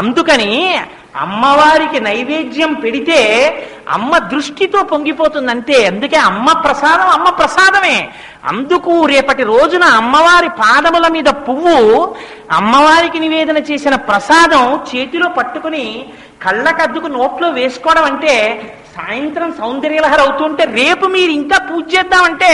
అందుకని అమ్మవారికి నైవేద్యం పెడితే అమ్మ దృష్టితో పొంగిపోతుంది అంతే అందుకే అమ్మ ప్రసాదం అమ్మ ప్రసాదమే. అందుకు రేపటి రోజున అమ్మవారి పాదముల మీద పువ్వు అమ్మవారికి నివేదన చేసిన ప్రసాదం చేతిలో పట్టుకుని కళ్ళకద్దుకు నోట్లో వేసుకోవడం అంటే సాయంత్రం సౌందర్యలహరి అవుతుంటే రేపు మీరు ఇంకా పూజ చేద్దామంటే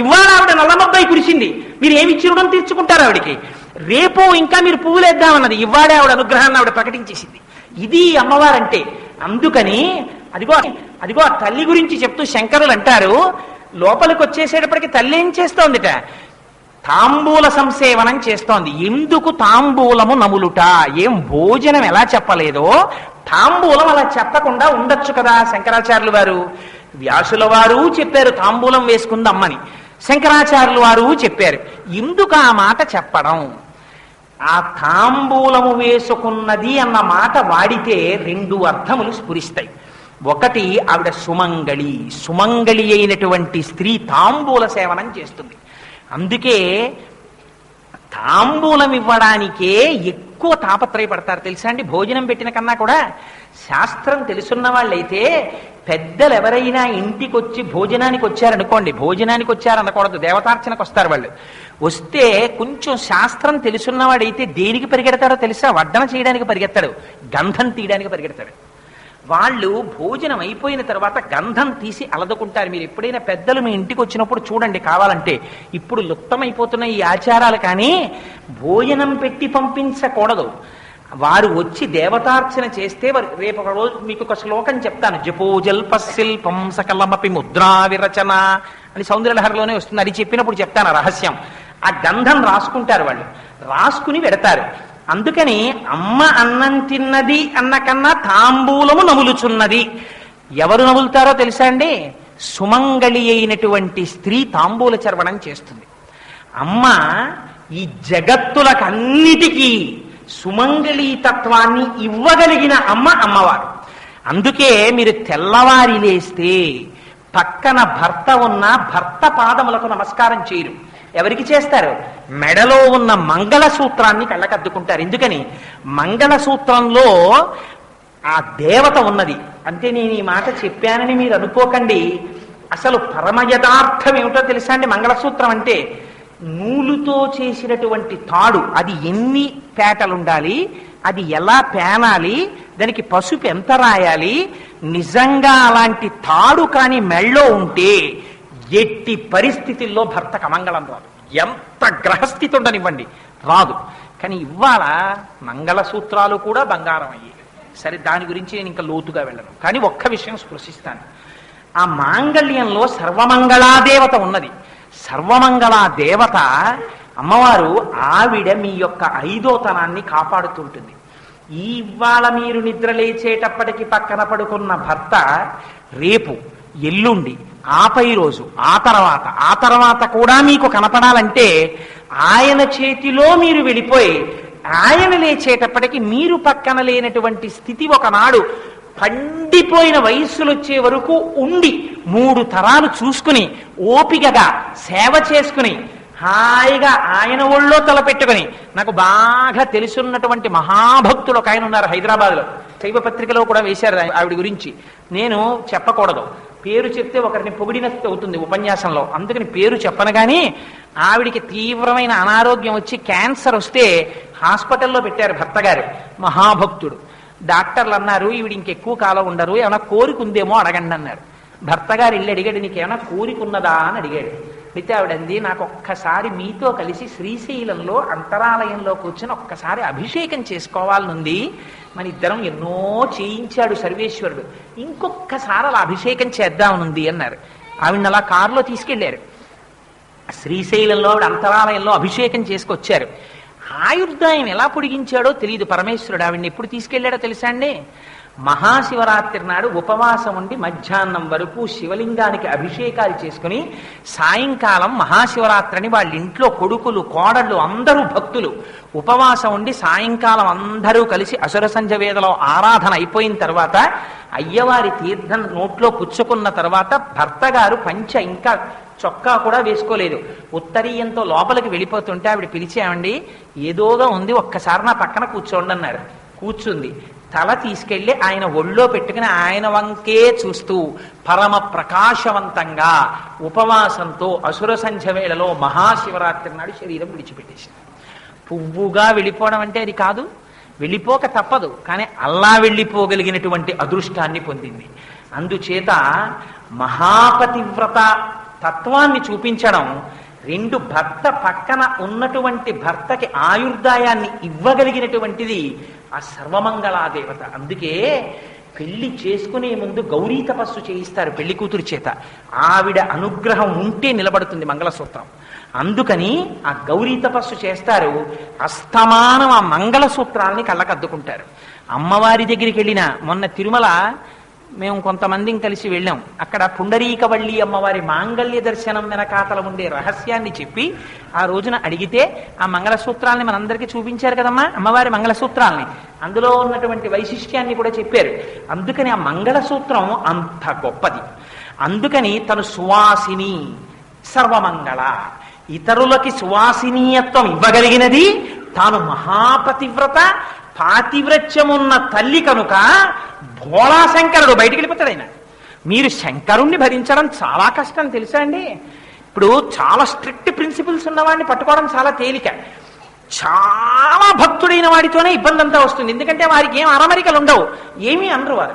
ఇవాళ ఆవిడ నల్లమబ్బాయి కురిసింది. మీరు ఏమి ఇచ్చి రుణం తీర్చుకుంటారు ఆవిడికి? రేపు ఇంకా మీరు పువ్వులేద్దామన్నది. ఇవాడే ఆవిడ అనుగ్రహాన్ని ఆవిడ ప్రకటించేసింది. ఇది అమ్మవారంటే. అందుకని అదిగో అదిగో ఆ తల్లి గురించి చెప్తూ శంకరులు అంటారు లోపలికి వచ్చేసేటప్పటికి తల్లి ఏం చేస్తోందిట? తాంబూల సంసేవనం చేస్తోంది. ఎందుకు తాంబూలము నములుట? ఏం భోజనం ఎలా చెప్పలేదో? తాంబూలం అలా చెప్పకుండా ఉండొచ్చు కదా శంకరాచార్యులు వారు? వ్యాసుల వారు చెప్పారు తాంబూలం వేసుకుంది అమ్మని శంకరాచార్యులు వారు చెప్పారు. ఎందుకు ఆ మాట చెప్పడం? ఆ తాంబూలము వేసుకున్నది అన్న మాట వాడితే రెండు అర్థములు స్ఫురిస్తాయి. ఒకటి ఆవిడ సుమంగళి. సుమంగళి అయినటువంటి స్త్రీ తాంబూల సేవనం చేస్తుంది. అందుకే తాంబూలం ఇవ్వడానికే ఎక్కువ తాపత్రయపడతారు. తెలుసా అండి? భోజనం పెట్టిన కన్నా కూడా శాస్త్రం తెలుసున్న వాళ్ళైతే పెద్దలు ఎవరైనా ఇంటికి వచ్చి భోజనానికి వచ్చారనుకోండి భోజనానికి వచ్చారనకూడదు దేవతార్చనకు వస్తారు వాళ్ళు. వస్తే కొంచెం శాస్త్రం తెలుసున్నవాడైతే దేనికి పరిగెడతాడో తెలుసా? వడ్డన చేయడానికి పరిగెత్తాడు గంధం తీయడానికి పరిగెడతాడు. వాళ్ళు భోజనం అయిపోయిన తర్వాత గంధం తీసి అలదుకుంటారు. మీరు ఎప్పుడైనా పెద్దలు మీ ఇంటికి వచ్చినప్పుడు చూడండి కావాలంటే. ఇప్పుడు లుప్తమైపోతున్న ఈ ఆచారాలు కానీ భోజనం పెట్టి పంపించకూడదు. వారు వచ్చి దేవతార్చన చేస్తే వారు రేపు ఒక రోజు మీకు ఒక శ్లోకం చెప్తాను. జపోజల్ప శిల్పం సకలమపి ముద్రా విరచన అని సౌందర్యలహరిలోనే వస్తుంది. అది చెప్పినప్పుడు చెప్తాను రహస్యం. ఆ గంధం రాసుకుంటారు వాళ్ళు. రాసుకుని పెడతారు. అందుకని అమ్మ అన్నం తిన్నది అన్న కన్నా తాంబూలము నములుచున్నది. ఎవరు నములుతారో తెలుసా అండి? సుమంగళి అయినటువంటి స్త్రీ తాంబూల చర్వణం చేస్తుంది. అమ్మ ఈ జగత్తులకన్నిటికీ సుమంగళీ తత్వాన్ని ఇవ్వగలిగిన అమ్మ అమ్మవారు. అందుకే మీరు తెల్లవారి లేస్తే పక్కన భర్త ఉన్న భర్త పాదములకు నమస్కారం చేయరు. ఎవరికి చేస్తారు? మెడలో ఉన్న మంగళ సూత్రాన్ని కళ్ళకద్దుకుంటారు. ఎందుకని? మంగళ సూత్రంలో ఆ దేవత ఉన్నది. అంటే నేను ఈ మాట చెప్పానని మీరు అనుకోకండి. అసలు పరమ యథార్థం ఏమిటో తెలుసా అండి? మంగళసూత్రం అంటే నూలుతో చేసినటువంటి తాడు. అది ఎన్ని పేటలుండాలి అది ఎలా పేనాలి? దానికి పసుపు ఎంత రాయాలి? నిజంగా అలాంటి తాడు కాని మెళ్ళో ఉంటే ఎట్టి పరిస్థితుల్లో భర్తకు అమంగళం రాదు. ఎంత గ్రహస్థితి ఉండనివ్వండి రాదు. కానీ ఇవాళ మంగళసూత్రాలు కూడా బంగారం అయ్యాయి సరే దాని గురించి నేను ఇంకా లోతుగా వెళ్ళను. కానీ ఒక్క విషయం స్పృశిస్తాను. ఆ మాంగళ్యంలో సర్వమంగళాదేవత ఉన్నది. సర్వమంగళ దేవత అమ్మవారు ఆవిడ మీ యొక్క ఐదోతనాన్ని కాపాడుతుంటుంది. ఇవాళ మీరు నిద్ర లేచేటప్పటికి పక్కన పడుకున్న భర్త రేపు ఎల్లుండి ఆపై రోజు ఆ తర్వాత ఆ తర్వాత కూడా మీకు కనపడాలంటే ఆయన చేతిలో మీరు వెళ్ళిపోయి ఆయన లేచేటప్పటికి మీరు పక్కన లేనటువంటి స్థితి ఒకనాడు పండిపోయిన వయస్సులు వచ్చే వరకు ఉండి మూడు తరాలు చూసుకుని ఓపికగా సేవ చేసుకుని హాయిగా ఆయన ఒళ్ళో తలపెట్టుకుని నాకు బాగా తెలుసున్నటువంటి మహాభక్తుడు ఒక ఆయన ఉన్నారు హైదరాబాద్లో. శైవ పత్రికలో కూడా వేశారు ఆవిడ గురించి. నేను చెప్పకూడదు. పేరు చెప్తే ఒకరిని పొగిడినట్టు అవుతుంది ఉపన్యాసంలో. అందుకని పేరు చెప్పను కానీ ఆవిడికి తీవ్రమైన అనారోగ్యం వచ్చి క్యాన్సర్ వస్తే హాస్పిటల్లో పెట్టారు భర్త గారు మహాభక్తుడు. డాక్టర్లు అన్నారు ఈవిడ ఇంకెక్కువ కాలం ఉండరు ఏమైనా కోరిక ఉందేమో అడగండి అన్నారు. భర్త గారు ఇల్లు అడిగాడు నీకేమైనా కోరిక ఉన్నదా అని అడిగాడు. అయితే ఆవిడంది నాకు ఒక్కసారి మీతో కలిసి శ్రీశైలంలో అంతరాలయంలో కూర్చొని ఒక్కసారి అభిషేకం చేసుకోవాలనుంది. మన ఇద్దరం ఎన్నో చేయించాడు సర్వేశ్వరుడు. ఇంకొక్కసారి అలా అభిషేకం చేద్దామనుంది అన్నారు. ఆవిడ అలా కారులో తీసుకెళ్ళారు శ్రీశైలంలో ఆవిడ అంతరాలయంలో అభిషేకం చేసుకొచ్చారు. ఆయుర్దాయం ఎలా పొడిగించాడో తెలియదు పరమేశ్వరుడు. ఆవిడ్ని ఎప్పుడు తీసుకెళ్ళాడో తెలుసా అండి? మహాశివరాత్రి నాడు ఉపవాసం ఉండి మధ్యాహ్నం వరకు శివలింగానికి అభిషేకాలు చేసుకుని సాయంకాలం మహాశివరాత్రిని వాళ్ళ ఇంట్లో కొడుకులు కోడళ్ళు అందరూ భక్తులు. ఉపవాసం ఉండి సాయంకాలం అందరూ కలిసి అసుర సంజ వేదలో ఆరాధన అయిపోయిన తర్వాత అయ్యవారి తీర్థం నోట్లో పుచ్చుకున్న తర్వాత భర్త గారు పంచ ఇంకా చొక్కా కూడా వేసుకోలేదు. ఉత్తరీయంతో లోపలికి వెళ్ళిపోతుంటే ఆవిడ పిలిచామండి ఏదోగా ఉంది ఒక్కసారి నా పక్కన కూర్చోండి అన్నారు కూర్చుంది. తల తీసుకెళ్ళి ఆయన ఒళ్ళో పెట్టుకుని ఆయన వంకే చూస్తూ పరమ ప్రకాశవంతంగా ఉపవాసంతో అసుర సంధ్య వేళలో మహాశివరాత్రి నాడు శరీరం విడిచిపెట్టేసింది. పువ్వుగా వెళ్ళిపోవడం అంటే అది కాదు వెళ్ళిపోక తప్పదు కానీ అల్లా వెళ్ళిపోగలిగినటువంటి అదృష్టాన్ని పొందింది. అందుచేత మహాపతివ్రత తత్వాన్ని చూపించడం రెండు భర్త పక్కన ఉన్నటువంటి భర్తకి ఆయుర్దాయాన్ని ఇవ్వగలిగినటువంటిది ఆ సర్వమంగళాదేవత. అందుకే పెళ్ళి చేసుకునే ముందు గౌరీ తపస్సు చేయిస్తారు పెళ్ళి కూతురు చేత. ఆవిడ అనుగ్రహం ఉంటే నిలబడుతుంది మంగళసూత్రం. అందుకని ఆ గౌరీ తపస్సు చేస్తారు. అస్తమానం ఆ మంగళసూత్రాలని కళ్ళకద్దుకుంటారు. అమ్మవారి దగ్గరికి వెళ్ళిన మొన్న తిరుమల మేము కొంతమందిని కలిసి వెళ్ళాం. అక్కడ పుండరీకవల్లి అమ్మవారి మాంగళ్య దర్శనం వెనకాతల ఉండే రహస్యాన్ని చెప్పి ఆ రోజున అడిగితే ఆ మంగళసూత్రాలని మనందరికీ చూపించారు కదమ్మా? అమ్మవారి మంగళసూత్రాలని. అందులో ఉన్నటువంటి వైశిష్ట్యాన్ని కూడా చెప్పారు. అందుకని ఆ మంగళసూత్రం అంత గొప్పది. అందుకని తను సువాసిని సర్వమంగళ. ఇతరులకి సువాసినీయత్వం ఇవ్వగలిగినది తాను మహాపతివ్రత పాతివ్రత్యమున్న తల్లి కనుక భోళా శంకరుడు బయటికి వెళ్ళిపోతాడు ఆయన. మీరు శంకరుణ్ణి భరించడం చాలా కష్టం తెలుసా అండి? ఇప్పుడు చాలా స్ట్రిక్ట్ ప్రిన్సిపల్స్ ఉన్నవాడిని పట్టుకోవడం చాలా తేలిక. చాలా భక్తుడైన వాడితోనే ఇబ్బంది అంతా వస్తుంది. ఎందుకంటే వారికి ఏం అరమరికలు ఉండవు. ఏమీ అనరు వారు.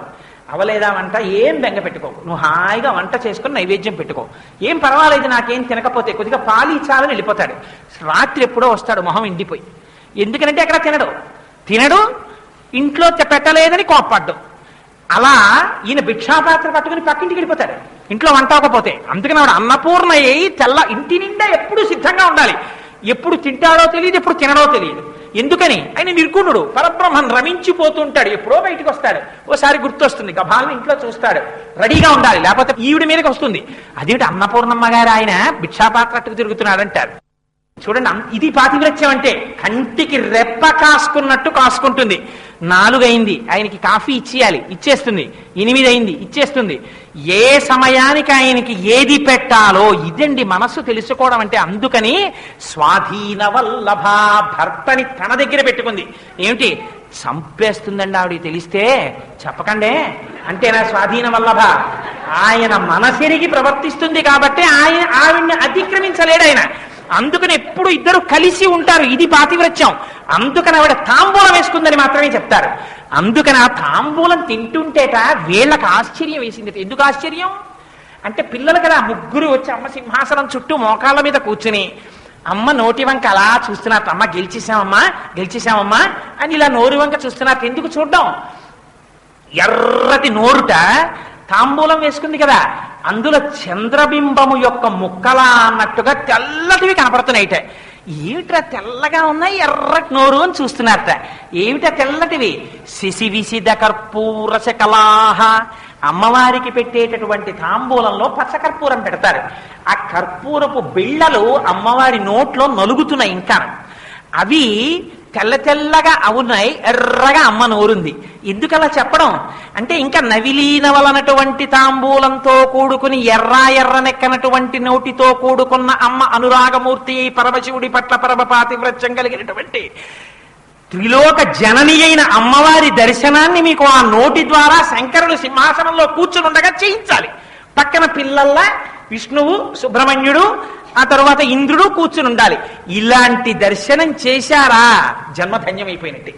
అవలేదా వంట? ఏం బెంగ పెట్టుకో నువ్వు హాయిగా వంట చేసుకుని నైవేద్యం పెట్టుకో. ఏం పర్వాలేదు నాకేం తినకపోతే. కొద్దిగా పాలు ఇచ్చాలని వెళ్ళిపోతాడు. రాత్రి ఎప్పుడో వస్తాడు మొహం ఎండిపోయి ఎందుకంటే అక్కడ తినడు. తినడు ఇంట్లో పెట్టలేదని కోప్పడ్డు. అలా ఈయన భిక్షాపాత్ర పట్టుకుని పక్కింటికి వెళ్ళిపోతాడు. ఇంట్లో వంట అవ్వకపోతే. అందుకని ఆవిడ అన్నపూర్ణ అయ్యి తెల్ల ఇంటి నిండా ఎప్పుడు సిద్ధంగా ఉండాలి. ఎప్పుడు తింటాడో తెలియదు ఎప్పుడు తినడో తెలియదు. ఎందుకని? ఆయన నిర్గుణుడు పరబ్రహ్మం రమించిపోతుంటాడు. ఎప్పుడో బయటికి వస్తాడు. ఓసారి గుర్తొస్తుంది గభాలను ఇంట్లో చూస్తాడు. రెడీగా ఉండాలి లేకపోతే ఈవిడ మీదకి వస్తుంది. అదేమిటి అన్నపూర్ణమ్మ గారు ఆయన భిక్షాపాత్ర తిరుగుతున్నాడు అంటారు చూడండి ఇది పాతివ్రత్యం అంటే కంటికి రెప్ప కాసుకున్నట్టు కాసుకుంటుంది. నాలుగైంది ఆయనకి కాఫీ ఇచ్చేయాలి ఇచ్చేస్తుంది. ఎనిమిది అయింది ఇచ్చేస్తుంది. ఏ సమయానికి ఆయనకి ఏది పెట్టాలో ఇదండి మనస్సు తెలుసుకోవడం అంటే. అందుకని స్వాధీన వల్లభ భర్తని తన దగ్గర పెట్టుకుంది. ఏమిటి? చంపేస్తుందండి ఆవిడ తెలిస్తే చెప్పకండే. అంటేనా స్వాధీన వల్లభ? ఆయన మనసిరిగి ప్రవర్తిస్తుంది కాబట్టి ఆయన ఆవిడ్ని అతిక్రమించలేడు ఆయన. అందుకని ఎప్పుడు ఇద్దరు కలిసి ఉంటారు. ఇది పాతివ్రత్యం. అందుకని ఆవిడ తాంబూలం వేసుకుందని మాత్రమే చెప్తారు. అందుకని ఆ తాంబూలం తింటుంటేట వీళ్ళకి ఆశ్చర్యం వేసింది ఎందుకు ఆశ్చర్యం? అంటే పిల్లలు కదా ముగ్గురు వచ్చి అమ్మ సింహాసనం చుట్టూ మోకాళ్ళ మీద కూర్చుని అమ్మ నోటి వంక అలా చూస్తున్నారు. అమ్మ గెలిచేసామమ్మా గెలిచేసామమ్మా అని ఇలా నోరు వంక చూస్తున్నారు. ఎందుకు చూడ్డం? ఎర్రటి నోరుట తాంబూలం వేసుకుంది కదా. అందులో చంద్రబింబము యొక్క ముక్కలా అన్నట్టుగా తెల్లటివి కనపడుతున్నాయిట ఏమిట్రా తెల్లగా ఉన్నాయి ఎర్రటి నోరు అని చూస్తున్నారట. ఏమిటా తెల్లటివి? శిశి కర్పూరస కర్పూర అమ్మవారికి పెట్టేటటువంటి తాంబూలంలో పచ్చకర్పూరం పెడతారు. ఆ కర్పూరపు బిళ్ళలు అమ్మవారి నోట్లో నలుగుతున్నాయి ఇంకా. అవి తెల్ల తెల్లగా అవునాయి ఎర్రగా అమ్మ నోరుంది. ఎందుకలా చెప్పడం? అంటే ఇంకా నవిలీనవలనటువంటి తాంబూలంతో కూడుకుని ఎర్ర ఎర్రనెక్కనటువంటి నోటితో కూడుకున్న అమ్మ అనురాగమూర్తి పరమశివుడి పట్ల పరమ పాతివ్రత్యం కలిగినటువంటి త్రిలోక జనని అయిన అమ్మవారి దర్శనాన్ని మీకు ఆ నోటి ద్వారా శంకరుడు సింహాసనంలో కూర్చుని ఉండగా చేయించాలి. పక్కన పిల్లల్లా విష్ణువు సుబ్రహ్మణ్యుడు ఆ తర్వాత ఇంద్రుడు కూర్చుని ఉండాలి ఇలాంటి దర్శనం చేశారా? జన్మధన్యమైపోయినట్టే.